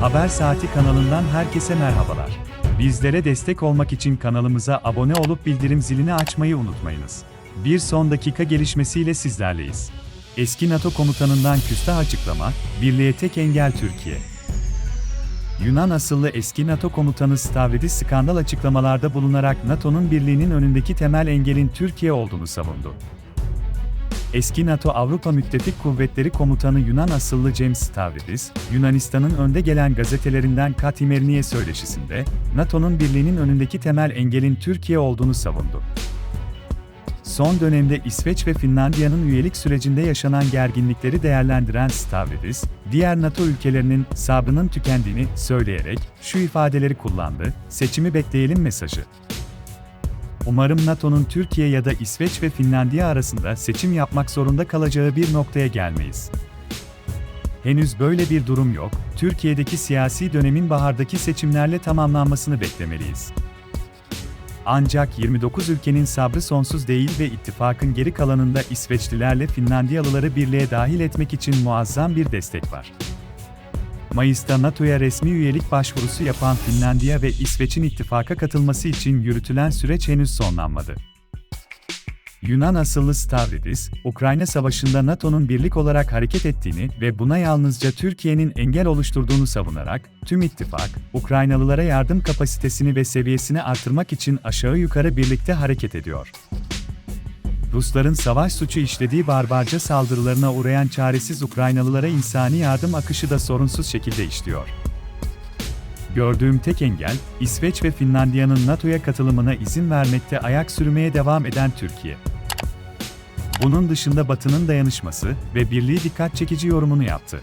Haber Saati kanalından herkese merhabalar. Bizlere destek olmak için kanalımıza abone olup bildirim zilini açmayı unutmayınız. Bir son dakika gelişmesiyle sizlerleyiz. Eski NATO komutanından küstah açıklama, birliğe tek engel Türkiye. Yunan asıllı eski NATO komutanı Stavridis skandal açıklamalarda bulunarak NATO'nun birliğinin önündeki temel engelin Türkiye olduğunu savundu. Eski NATO Avrupa Müttefik Kuvvetleri Komutanı Yunan asıllı James Stavridis, Yunanistan'ın önde gelen gazetelerinden Katimerniye söyleşisinde, NATO'nun birliğinin önündeki temel engelin Türkiye olduğunu savundu. Son dönemde İsveç ve Finlandiya'nın üyelik sürecinde yaşanan gerginlikleri değerlendiren Stavridis, diğer NATO ülkelerinin sabrının tükendiğini söyleyerek şu ifadeleri kullandı, seçimi bekleyelim mesajı. Umarım NATO'nun Türkiye ya da İsveç ve Finlandiya arasında seçim yapmak zorunda kalacağı bir noktaya gelmeyiz. Henüz böyle bir durum yok, Türkiye'deki siyasi dönemin bahardaki seçimlerle tamamlanmasını beklemeliyiz. Ancak 29 ülkenin sabrı sonsuz değil ve ittifakın geri kalanında İsveçlilerle Finlandiyalıları birliğe dahil etmek için muazzam bir destek var. Mayıs'ta NATO'ya resmi üyelik başvurusu yapan Finlandiya ve İsveç'in ittifaka katılması için yürütülen süreç henüz sonlanmadı. Yunan asıllı Stavridis, Ukrayna Savaşı'nda NATO'nun birlik olarak hareket ettiğini ve buna yalnızca Türkiye'nin engel oluşturduğunu savunarak, tüm ittifak, Ukraynalılara yardım kapasitesini ve seviyesini artırmak için aşağı yukarı birlikte hareket ediyor. Rusların savaş suçu işlediği barbarca saldırılarına uğrayan çaresiz Ukraynalılara insani yardım akışı da sorunsuz şekilde işliyor. Gördüğüm tek engel, İsveç ve Finlandiya'nın NATO'ya katılımına izin vermekte ayak sürmeye devam eden Türkiye. Bunun dışında Batı'nın dayanışması ve birliği dikkat çekici yorumunu yaptı.